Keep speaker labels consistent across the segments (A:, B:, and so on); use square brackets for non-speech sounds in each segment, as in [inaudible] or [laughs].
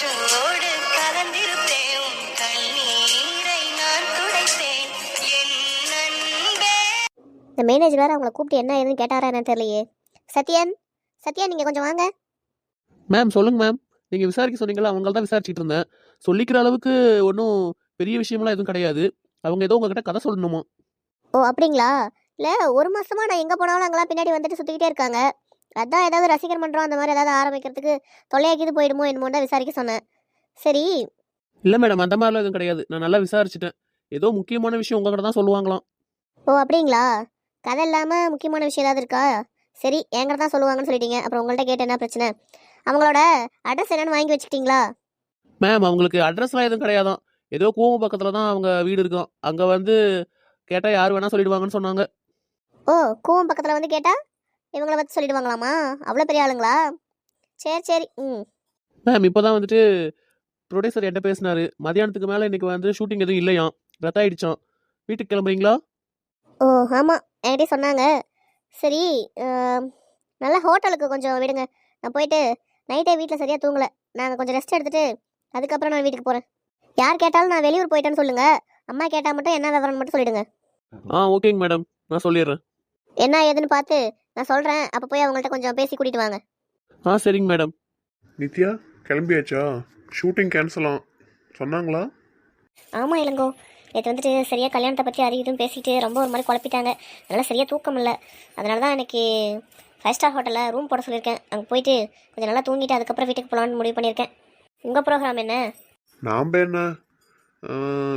A: மூச்சோடு கலந்திருப்பேன். உன் கண்ணீரை நான் என் அன்பே
B: இந்த மேனேஜர் வேறு அவங்கள கூப்பிட்டு என்ன ஏதுன்னு கேட்டாரா என்னன்னு தெரியலையே. சத்யன் சத்யன் நீங்கள் கொஞ்சம் வாங்க.
C: மேம் சொல்லுங்க மேம் நீங்க விசாரிக்க சொன்னீங்களா அவங்க தான் விசாரிச்சுட்டு இருந்தேன். சொல்லிக்கிற அளவுக்கு ஒன்றும் பெரிய விஷயம்லாம் எதுவும் கிடையாது. அவங்க ஏதோ உங்ககிட்ட கதை சொல்லணுமா?
B: ஓ அப்படிங்களா? இல்லை ஒரு மாசமா நான் எங்கே போனாலும் அங்கெல்லாம் பின்னாடி வந்துட்டு சுற்றிக்கிட்டே இருக்காங்க. அதான் ஏதாவது ரசிகர் மன்றம் அந்த மாதிரி ஏதாவது ஆரம்பிக்கிறதுக்கு தொல்லையாக்கிது போயிடுமோ என்னமோ தான் விசாரிக்க சொன்னேன். சரி.
C: இல்லை மேடம் அந்த மாதிரிலாம் எதுவும் கிடையாது. நான் நல்லா விசாரிச்சுட்டேன். ஏதோ முக்கியமான விஷயம் உங்ககிட்ட தான் சொல்லுவாங்களாம்.
B: ஓ அப்படிங்களா? கதை இல்லாமல் முக்கியமான விஷயம் ஏதாவது இருக்கா? சரி என்கிட்ட தான் சொல்லுவாங்கன்னு சொல்லிட்டீங்க. அப்புறம் உங்கள்கிட்ட கேட்டு என்ன பிரச்சனை? அவங்களோட அட்ரஸ் என்னன்னு வாங்கி வச்சுக்கிட்டீங்களா?
C: மேம் அவங்களுக்கு அட்ரஸ்லாம் எதுவும் கிடையாதான். ஏதோ கூவம் பக்கத்தில் தான் அவங்க வீடு இருக்கும். அங்கே வந்து கேட்டால் யார் வேணால் சொல்லிடுவாங்கன்னு சொன்னாங்க.
B: ஓ கூவம் பக்கத்தில் வந்து கேட்டால் இவங்கள பற்றி சொல்லிடுவாங்களாமா அவ்வளோ பெரிய ஆளுங்களா? சரி சரி. ம்.
C: மேம் இப்போ தான் வந்துட்டு ப்ரொடியூசர் என்கிட்ட பேசினாரு. மதியானத்துக்கு மேலே இன்னைக்கு வந்து ஷூட்டிங் எதுவும் இல்லையாம் ரத்த ஆயிடுச்சான் வீட்டுக்கு கிளம்புறீங்களா?
B: ஓ ஆமாம் என்கிட்டயே சொன்னாங்க. சரி நல்ல ஹோட்டலுக்கு கொஞ்சம் விடுங்க. நான் போயிட்டு நைட்டே வீட்டில் சரியாக தூங்கலை. நாங்கள் கொஞ்சம் ரெஸ்ட் எடுத்துட்டு அதுக்கப்புறம் நான் வீட்டுக்கு போகிறேன் யார் கேட்டாலும் நான் வெளியூர் போயிட்டேன்னு சொல்லுங்கள் அம்மா கேட்டால் மட்டும் என்ன விவரம்னு மட்டும் சொல்லிடுங்க.
C: ஆ ஓகேங்க மேடம். நான் சொல்லிடுறேன்.
B: என்ன ஏதுன்னு பார்த்து நான் சொல்கிறேன் அப்போ போய் அவங்கள்ட்ட கொஞ்சம் பேசி கூட்டிகிட்டு வாங்க.
C: ஆ சரிங்க மேடம்.
D: நித்யா கிளம்பியாச்சா? ஷூட்டிங் கேன்சலாம் சொன்னாங்களா?
B: ஆமாம் இளங்கோ. நேற்று வந்துட்டு சரியாக கல்யாணத்தை பற்றி இதுன்னு பேசிட்டு ரொம்ப ஒரு மாதிரி குழப்பிட்டாங்க. அதனால் சரியாக தூக்கம் இல்லை. அதனால தான் எனக்கு ஃபைவ் ஸ்டார் ஹோட்டலில் ரூம் போட சொல்லியிருக்கேன். அங்கே போயிட்டு கொஞ்சம் நல்லா தூங்கிட்டு அதுக்கப்புறம் வீட்டுக்கு போகலான்னு முடிவு பண்ணியிருக்கேன். உங்கள் ப்ரோக்ராம் என்ன?
D: நாம் என்ன?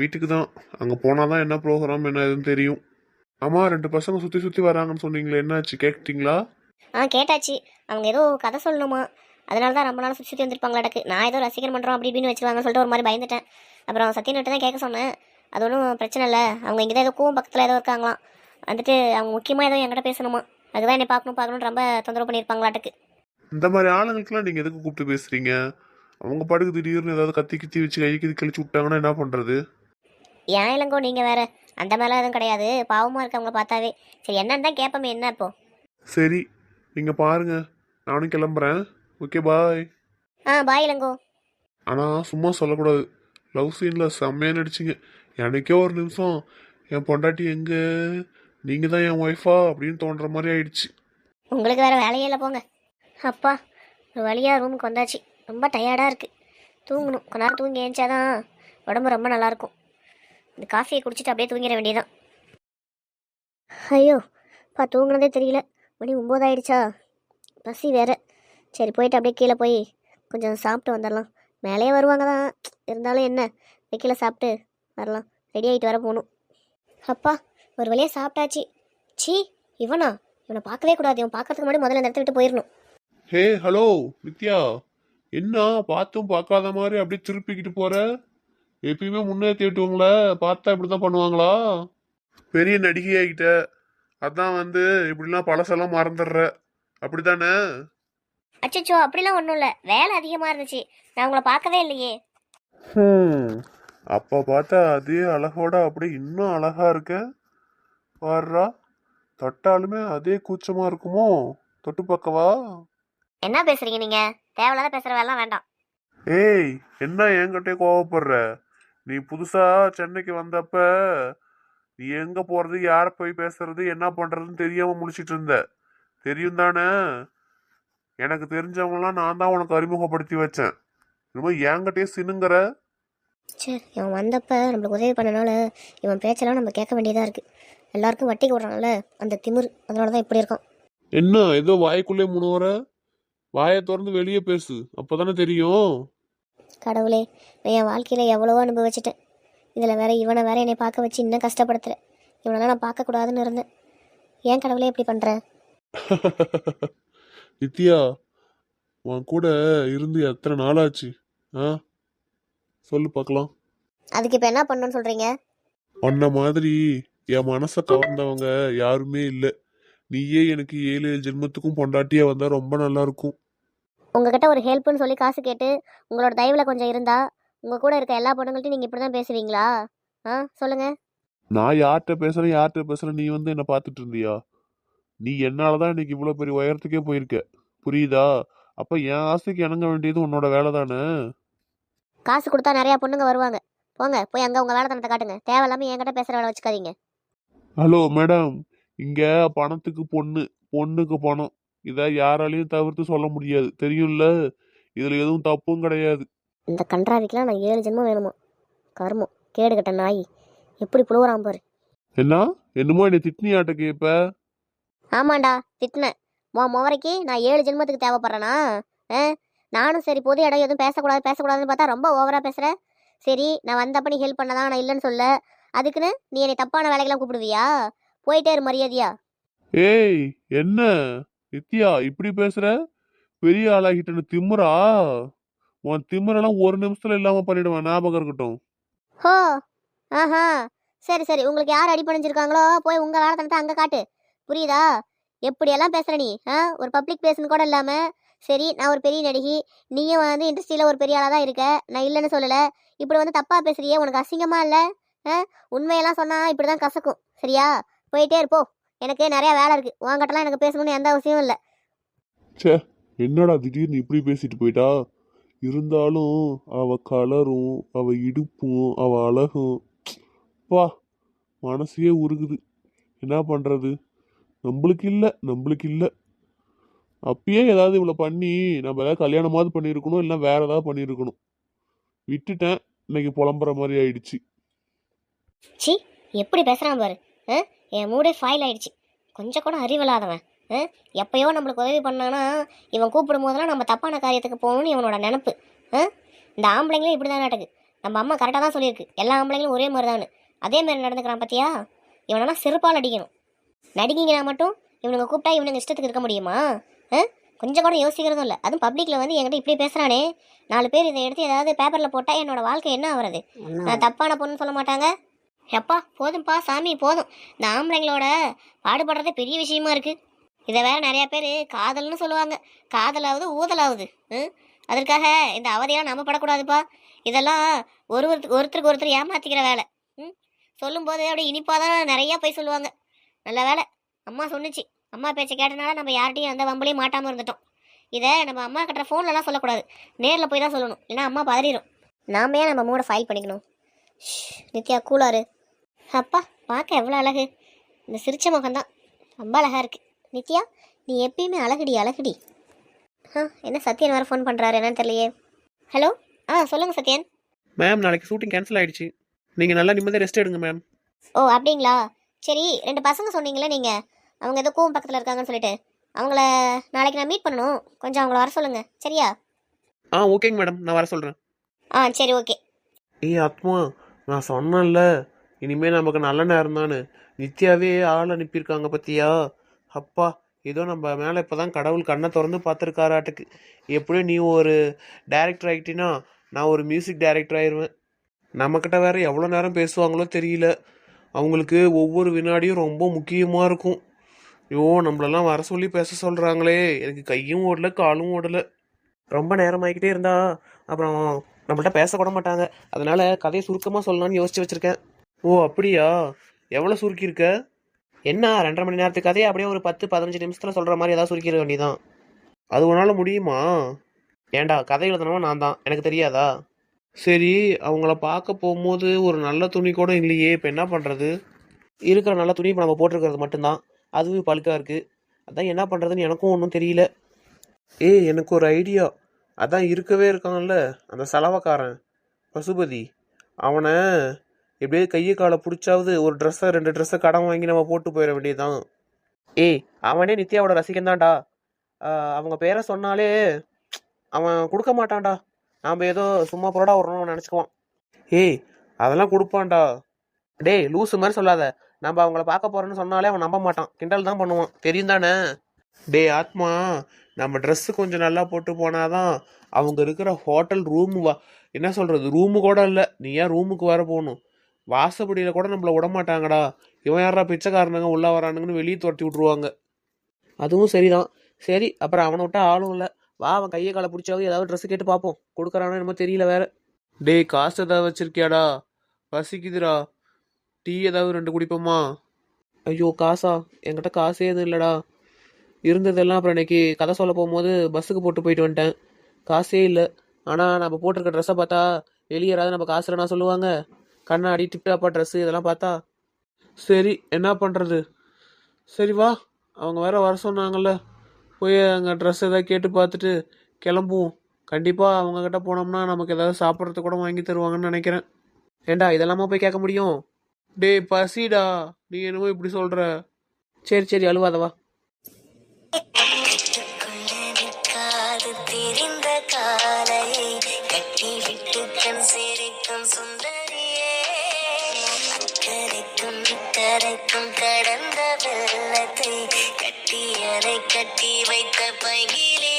D: வீட்டுக்கு தான். அங்கே போனால் தான் என்ன ப்ரோக்ராம் என்ன எதுன்னு தெரியும். ஆமாம் ரெண்டு பசங்க சுற்றி சுற்றி வராங்கன்னு சொன்னீங்களே என்னாச்சு? கேட்டிங்களா
B: ஆ கேட்டாச்சு. அவங்க ஏதோ கதை சொல்லணுமா? அதனால தான் ரொம்ப நாள் சுற்றி சுற்றி வந்திருப்பாங்களாடக்கு நான் ஏதோ ரசிகர் பண்ணுறோம் அப்படி இப்படின்னு வச்சுருவாங்கன்னு சொல்லிட்டு ஒரு மாதிரி பயந்துட்டேன். அப்புறம் சத்யன்கிட்ட தான் கேட்க சொன்னேன். அது ஒன்றும் பிரச்சனை இல்லை. அவங்க இங்கே தான் ஏதோ கூவம் பக்கத்தில் ஏதோ இருக்காங்களாம். வந்துட்டு அவங்க முக்கியமாக ஏதோ என்கிட்ட பேசணுமா? அதுதான் என்னை பார்க்கணும் பார்க்கணும்னு ரொம்ப தொந்தரவு பண்ணியிருப்பாங்களாட்டுக்கு
D: இந்த மாதிரி ஆளுங்களுக்கெல்லாம் நீங்கள் எதுக்கு கூப்பிட்டு பேசுகிறீங்க அவங்க பாட்டுக்கு திடீர்னு ஏதாவது கத்தி கித்தி வச்சு கை கித்தி கழிச்சு விட்டாங்கன்னா என்ன பண்ணுறது
B: ஏன் இளங்கோ நீங்கள் வேற? அந்த மாதிரிலாம் எதுவும் கிடையாது. பாவமாக இருக்கவங்கள பார்த்தாவே. சரி என்னன்னு தான் கேட்போமே என்ன இப்போ?
D: சரி நீங்கள் பாருங்க. நானும் கிளம்புறேன். Okay bye.
B: ஆ பாய் இளங்கோ.
D: ஆனால் சும்மா சொல்லக்கூடாது. லவ் சீனில் செம்மையாக நடிச்சிங்க. எனக்கே ஒரு நிமிஷம். என் பொண்டாட்டி எங்கே? நீங்கள் தான் என் ஒய்ஃபா அப்படின்னு தோன்ற மாதிரி ஆயிடுச்சு.
B: உங்களுக்கு வேற வேலையே இல்லை போங்க. அப்பா ஒரு வழியாக ரூமுக்கு வந்தாச்சு. ரொம்ப டயர்டாக இருக்குது தூங்கணும். கொஞ்ச நேரம் தூங்கி ஏஞ்சாதான் உடம்பு ரொம்ப நல்லாயிருக்கும் இந்த காஃபியை குடிச்சிட்டு அப்படியே தூங்கிட வேண்டியதான் ஐயோ பா தூங்குனதே தெரியல. மணி ஒம்போதாயிடுச்சா பசி வேற. சரி போயிட்டு அப்படியே கீழே போய் கொஞ்சம் சாப்பிட்டு வந்துடலாம் மேலேயே வருவாங்க தான். இருந்தாலும் என்ன? கீழே சாப்பிட்டு வரலாம். ரெடி ஆகிட்டு வர போகணும். அப்பா ஒரு வழியாக சாப்பிட்டாச்சு. சீ இவனா? இவனை பார்க்கவே கூடாது. இவன் பார்க்கறதுக்கு முன்னாடி முதல்ல இந்த இடத்த விட்டு போயிடணும்
D: ஹே ஹலோ வித்யா. என்ன? பார்த்தும் பார்க்காத மாதிரி அப்படியே திருப்பிக்கிட்டு போகிற எப்பயுமே முன்னேற்றி விட்டுவங்கள பார்த்தா இப்படி தான் பண்ணுவாங்களா? பெரிய நடிகை ஆகிட்ட அதான் வந்து இப்படிலாம் பழசெல்லாம் மறந்துடுற. அப்படிதானே
B: அச்சச்சோ அப்படிலாம் ஒன்றும் இல்லை. வேலை அதிகமாக இருந்துச்சு. நான் உங்களை பார்க்கவே இல்லையே.
D: அப்ப பார்த்தா அதே அழகோட அப்படியே இன்னும் அழகா இருக்க. பாருடா தொட்டாலுமே அதே கூச்சமா இருக்குமோ? தொட்டு பார்க்கவா?
B: என்ன பேசுறீங்க நீங்கள் தேவையில்லாத பேசுகிற வேலைலாம் வேண்டாம்.
D: ஏய் என்ன என்கிட்டயே கோவப்படுற? நீ புதுசா சென்னைக்கு வந்தப்ப நீ எங்க போறது யார போய் பேசுறது என்ன பண்றதுன்னு தெரியாம முடிச்சிட்டு இருந்த. தெரியும் தானே? எனக்கு தெரிஞ்சவங்களாம் நான் தான் உனக்கு அறிமுகப்படுத்தி வச்சேன். இனிமே என்கிட்டயே சினுங்கிற.
B: சரி இவன் வந்தப்ப நம்மளுக்கு உதவி பண்ணனால இவன் பேச்செல்லாம் நம்ம கேட்க வேண்டியதாக இருக்குது எல்லாருக்கும் வட்டிக்கு விடுறாங்கல்ல அந்த திமிர் அதனால தான் இப்படி இருக்கான்.
D: என்ன ஏதோ வாய்க்குள்ளே முணுவற வாயை திறந்து வெளியே பேசு அப்பதானே தெரியும்?
B: கடவுளே நான் என் வாழ்க்கையில் எவ்வளவோ அனுபவிச்சிட்டேன். இதில் வேற இவனை வேற என்னை பார்க்க வச்சு இன்னும் கஷ்டப்படுத்துகிறேன் இவனெல்லாம் நான் பார்க்கக்கூடாதுன்னு இருந்தேன். ஏன் கடவுளே இப்படி பண்ணுறேன் [laughs]
D: நித்யா உன் கூட இருந்து எத்தனை நாளாச்சு? ஆ? சொல்லு பார்க்கலாம்.
B: அதுக்கு இப்போ என்ன பண்ணணும்னு சொல்கிறீங்க
D: உன்ன மாதிரி என் மனசை கவர்ந்தவங்க யாருமே இல்லை. நீயே எனக்கு ஏழு ஏழு ஜென்மத்துக்கும் பொண்டாட்டியா வந்தா ரொம்ப நல்லா இருக்கும்.
B: உங்ககிட்ட ஒரு ஹெல்ப்னு சொல்லி காசு கேட்டு உங்களோட தயவில் கொஞ்சம் இருந்தா உங்கள் கூட இருக்க எல்லா பொண்ணுங்கள்ட்டையும் நீங்கள் இப்படி தான் பேசுவீங்களா? ஆ சொல்லுங்கள்
D: நான் யார்கிட்ட பேசுறேன் யார்கிட்ட பேசுறேன் நீ வந்து என்ன பார்த்துட்டு இருந்தியா? நீ என்னாலதான் இன்னைக்கு இவ்வளவு பெரிய உயரத்துக்கே போயிருக்க. புரியுதா? அப்ப என் ஆசைக்கு இணங்க வேண்டியது உன்னோட வேலை தானே?
B: காசு கொடுத்தா நிறையா பொண்ணுங்க வருவாங்க. போங்க போய் அங்கே உங்கள் வேலைத்தனத்தை காட்டுங்க. தேவையில்லாமல் என்கிட்ட பேசுகிற வேலை வச்சுக்காதீங்க.
D: Hello madam. இங்க பணத்துக்கு பொண்ணு பொண்ணுக்கு பணம். இதை யாராலையும் தவிர்த்து சொல்ல முடியாது. தெரியும்ல? இதுல எதுவும் தப்பும் கிடையாது.
B: இந்த கன்றாவிக்கெலாம் நான் ஏழு ஜென்மம் வேணுமா? கருமம். கேடு கட்ட நாய். எப்படி புழுவுறான் பாரு.
D: என்ன? என்னமோ என்னை திட்னியாட்ட கேப்ப?
B: ஆமாண்டா திட்டினேன் உன் முவரைக்கு நான் ஏழு ஜென்மத்துக்கு தேவைப்படுறேனா? ஆ? நானும் சரி பொது இடம் எதுவும் பேசக்கூடாது பேசக்கூடாதுன்னு பார்த்தா ரொம்ப ஓவராக பேசுகிற சரி நான் வந்தப்ப நீ ஹெல்ப் பண்ணதான் நான் இல்லைன்னு சொல்ல. அதுக்குன்னு நீ என்னை தப்பான வேலைக்கெல்லாம் கூப்பிடுவியா? போயிட்டே இரு மரியாதையா.
D: ஏய் என்ன? நித்யா இப்படி பேசுற? பெரிய ஆளாகிட்டனு திமிரா உன் திம்முறெல்லாம் ஒரு நிமிஷத்துல இல்லாம பண்ணிடுவேன் ஞாபகம் இருக்கட்டும்.
B: ஹோ ஆஹா. சரி சரி. உங்களுக்கு யார் அடி அடிப்பணிஞ்சிருக்காங்களோ போய் உங்கள் வேலைத்தனத்தை அங்கே காட்டு. புரியுதா? எப்படியெல்லாம் பேசுகிற நீ? ஆ ஒரு பப்ளிக் பேசுன்னு கூட இல்லாமல் சரி நான் ஒரு பெரிய நடிகை. நீயும் வந்து இண்டஸ்ட்ரியில் ஒரு பெரிய ஆளாக தான் இருக்க. நான் இல்லைன்னு சொல்லலை. இப்படி வந்து தப்பாக பேசுறியே உனக்கு அசிங்கமாக இல்லை? ஆ உண்மையெல்லாம் சொன்னால் இப்படி தான் கசக்கும். சரியா? போயிட்டே இருப்போம் எனக்கு நிறையா வேலை இருக்குது உங்ககிட்டலாம் எனக்கு பேசணும்னு எந்த அவசியமும் இல்லை.
D: என்னடா திடீர்னு இப்படி பேசிட்டு போயிட்டா? இருந்தாலும் அவ கலரும் அவ இடுப்பும் அவ அழகும் வா மனசையே உருகுது. என்ன பண்றது? நம்மளுக்கு இல்லை நம்மளுக்கு இல்லை. அப்பயே ஏதாவது இவ்வளோ பண்ணி நம்ம ஏதாவது கல்யாணமாவது பண்ணியிருக்கணும் இல்லை வேற ஏதாவது பண்ணியிருக்கணும். விட்டுட்டேன். இன்னைக்கு புலம்புற மாதிரி ஆயிடுச்சு.
B: சி எப்படி பேசுகிறான் பாரு என் மூடே ஃபைல் ஆயிடுச்சு. கொஞ்சம் கூட அறிவில்லாதவன். ஆ? எப்பயோ நம்மளுக்கு உதவி பண்ணானா இவன் கூப்பிடும் போதெல்லாம் நம்ம தப்பான காரியத்துக்கு போகணும்னு இவனோட நினப்பு. இந்த ஆம்பளைங்களும் இப்படி தான் நடக்குது. நம்ம அம்மா கரெக்டாக தான் சொல்லியிருக்கு. எல்லா ஆம்பளைங்களும் ஒரே மாதிரி தான் அதே மாதிரி நடந்துக்கிறான் பார்த்தியா இவனெல்லாம் செருப்பால் அடிக்கணும். நடிகைங்கன்னா மட்டும் இவனுங்க கூப்பிட்டா இவனுங்க இஷ்டத்துக்கு இருக்க முடியுமா? கொஞ்சம் கூட யோசிக்கிறதும் இல்லை. அதுவும் பப்ளிக்கில் வந்து என்கிட்ட இப்படி பேசுகிறானே நாலு பேர் இதை எடுத்து ஏதாவது பேப்பரில் போட்டால் என்னோட வாழ்க்கை என்ன ஆகுறது நான் தப்பான பொண்ணுன்னு சொல்ல மாட்டாங்க. எப்பா போதும்ப்பா சாமி போதும். இந்த ஆம்பளைங்களோட பாடுபடுறதே பெரிய விஷயமா இருக்கு. இதை வேற நிறைய பேர் காதல்னு சொல்லுவாங்க. காதலாவது ஊதலாவது ம் அதற்காக இந்த அவதியெல்லாம் நம்ம படக்கூடாதுப்பா. இதெல்லாம் ஒரு ஒருத்தருக்கு ஒருத்தர் ஏமாத்திக்கிற வேலை ம்? சொல்லும்போது அப்படியே இனிப்பாக தான் நிறையா போய் சொல்லுவாங்க. நல்ல வேலை. அம்மா சொன்னிச்சு. அம்மா பேச்சை கேட்டனால நம்ம யார்கிட்டையும் அந்த வம்பளையும் மாட்டாமல் இருந்துட்டோம். இதை நம்ம அம்மா கட்டுற ஃபோன்லலாம் சொல்லக்கூடாது. நேரில் போய் தான் சொல்லணும். இல்லைன்னா அம்மா பதறிடும் நாம ஏன் நம்ம மூட ஃபைல் பண்ணிக்கணும். ஷ், நித்யா கூலாரு அப்பா பார்க்க எவ்வளோ அழகு. இந்த சிரிச்ச முகம்தான். ரொம்ப அழகா இருக்கு. நித்யா நீ எப்பயுமே அழகுடி அழகுடி. ஆ என்ன சத்யன் வேறு ஃபோன் பண்ணுறாரு என்னன்னு தெரியலையே. ஹலோ ஆ சொல்லுங்கள் சத்யன்.
C: மேம் நாளைக்கு ஷூட்டிங் கேன்சல் ஆயிடுச்சு. நீங்கள் நல்லா நிம்மதியாக ரெஸ்ட் எடுங்க மேம்
B: ஓ அப்படிங்களா? சரி ரெண்டு பசங்க சொன்னீங்களே நீங்கள் அவங்க ஏதோ கோவம் பக்கத்தில் இருக்காங்கன்னு சொல்லிட்டு. அவங்கள நாளைக்கு நான் மீட் பண்ணணும். கொஞ்சம் அவங்கள வர சொல்லுங்கள் சரியா?
C: ஆ ஓகேங்க மேடம் நான் வர சொல்கிறேன்
B: ஆ சரி ஓகே
C: ஏய் ஆத்மா நான் சொன்னேன்ல. இனிமேல் நமக்கு நல்ல நேரம் தானே? நித்யாவே ஆள் அனுப்பியிருக்காங்க பத்தியா? அப்பா ஏதோ நம்ம மேலே இப்போ தான் கடவுள் கண்ணை திறந்து பார்த்துருக்காராட்டுக்கு. எப்படியும் நீ ஒரு டைரக்டர் ஆகிட்டினா நான் ஒரு மியூசிக் டைரக்டர் ஆயிடுவேன் நம்மக்கிட்ட வேறு எவ்வளோ நேரம் பேசுவாங்களோ தெரியல. அவங்களுக்கு ஒவ்வொரு வினாடியும் ரொம்ப முக்கியமாக இருக்கும். ஐயோ நம்மளெல்லாம் வர சொல்லி பேச சொல்கிறாங்களே எனக்கு கையும் ஓடல காலும் ஓடல. ரொம்ப நேரம் ஆகிக்கிட்டே இருந்தா அப்புறம் நம்மள்ட்ட பேசக்கூட மாட்டாங்க. அதனால் கதையை சுருக்கமாக சொல்லலாம்னு யோசிச்சு வச்சுருக்கேன். ஓ அப்படியா? எவ்வளோ சுருக்கியிருக்க? என்ன ரெண்டரை மணி நேரத்துக்கு கதையை அப்படியே ஒரு பத்து பதினஞ்சு நிமிஷத்தில் சொல்கிற மாதிரி ஏதாவது சுருக்கிற வேண்டியதான் அது உன்னால் முடியுமா? ஏன்டா கதை எழுதணும் நான் தான். எனக்கு தெரியாதா? சரி அவங்கள பார்க்க போகும்போது ஒரு நல்ல துணி கூட இல்லையே இப்போ என்ன பண்ணுறது இருக்கிற நல்ல துணி இப்போ நம்ம போட்டிருக்கிறது மட்டும்தான். அதுவும் பழுக்காக இருக்குது அதான் என்ன பண்ணுறதுன்னு எனக்கும் ஒன்றும் தெரியல. ஏய் எனக்கு ஒரு ஐடியா. அதான் இருக்கவே இருக்கான்ல அந்த செலவக்காரன் பசுபதி. அவனை எப்படியாவது கையை காலை பிடிச்சாவது ஒரு ட்ரெஸ்ஸை ரெண்டு ட்ரெஸ்ஸை கடன் வாங்கி நம்ம போட்டு போயிட வேண்டியதுதான். ஏய் அவனே நித்யாவோட ரசிகன் தான்டா அவங்க பேரை சொன்னாலே அவன் கொடுக்க மாட்டான்டா. நாம் ஏதோ சும்மா புரோடா வரணும்னு நினச்சிக்குவான். ஏய் அதெல்லாம் கொடுப்பான்டா. டேய் லூசு மாதிரி சொல்லாத. நம்ம அவங்கள பார்க்க போகிறோன்னு சொன்னாலே அவன் நம்ப மாட்டான். கிண்டல் தான் பண்ணுவான். தெரியும் தானே? டேய் ஆத்மா நம்ம ட்ரெஸ்ஸு கொஞ்சம் நல்லா போட்டு போனாதான் அவங்க இருக்கிற ஹோட்டல் ரூமு வா என்ன சொல்கிறது ரூமு கூட இல்லை. நீ ஏன் ரூமுக்கு வர போகணும்? வாசப்படியில் கூட நம்மள விட மாட்டாங்கடா இவன் யாரா பிச்சைக்காரனுங்க உள்ளே வரானுங்கன்னு வெளியே துரத்தி விட்ருவாங்க அதுவும் சரிதான். சரி அப்புறம் அவனை விட்டா ஆளும் இல்லை. வா அவன் கையை காலை பிடிச்சாவது ஏதாவது ட்ரெஸ் கேட்டு பார்ப்போம் கொடுக்குறானோ என்னமோ தெரியல வேற. டேய் காசு ஏதாவது வச்சிருக்கியாடா? பசிக்குதுடா. டீ ஏதாவது ரெண்டு குடிப்போமா? ஐயோ காசா? என்கிட்ட காசே எதுவும் இல்லைடா. இருந்ததெல்லாம் அப்புறம் இன்னைக்கு கதை சொல்ல போகும்போது பஸ்ஸுக்கு போட்டு போயிட்டு வந்துட்டேன். காசே இல்லை. ஆனால் நம்ம போட்டிருக்க ட்ரெஸ்ஸை பார்த்தா வெளியே யாராவது நம்ம காசு இல்லைனா சொல்லுவாங்க. கண்ணாடி டிப்டாப்பா ட்ரெஸ்ஸு இதெல்லாம் பார்த்தா சரி என்ன பண்ணுறது சரி வா. அவங்க வேற வர சொன்னாங்கல்ல. போய் அங்கே ட்ரெஸ் எதாவது கேட்டு பார்த்துட்டு கிளம்புவோம். கண்டிப்பாக அவங்கக்கிட்ட போனோம்னா நமக்கு ஏதாவது சாப்பிட்றதுக்கு கூட வாங்கி தருவாங்கன்னு நினைக்கிறேன். ஏண்டா இதெல்லாமா போய் கேட்க முடியும்? டேய் பசிடா. நீ என்னமோ இப்படி சொல்கிற சரி சரி அழுவாதவா
A: தெரிந்த காலையை கட்டிவிட்டு கண் சேரிக்கும் சுந்தரியே அரைக்கும் கடந்த வெள்ளத்தை கட்டி அரை கட்டி வைத்த பைகிலே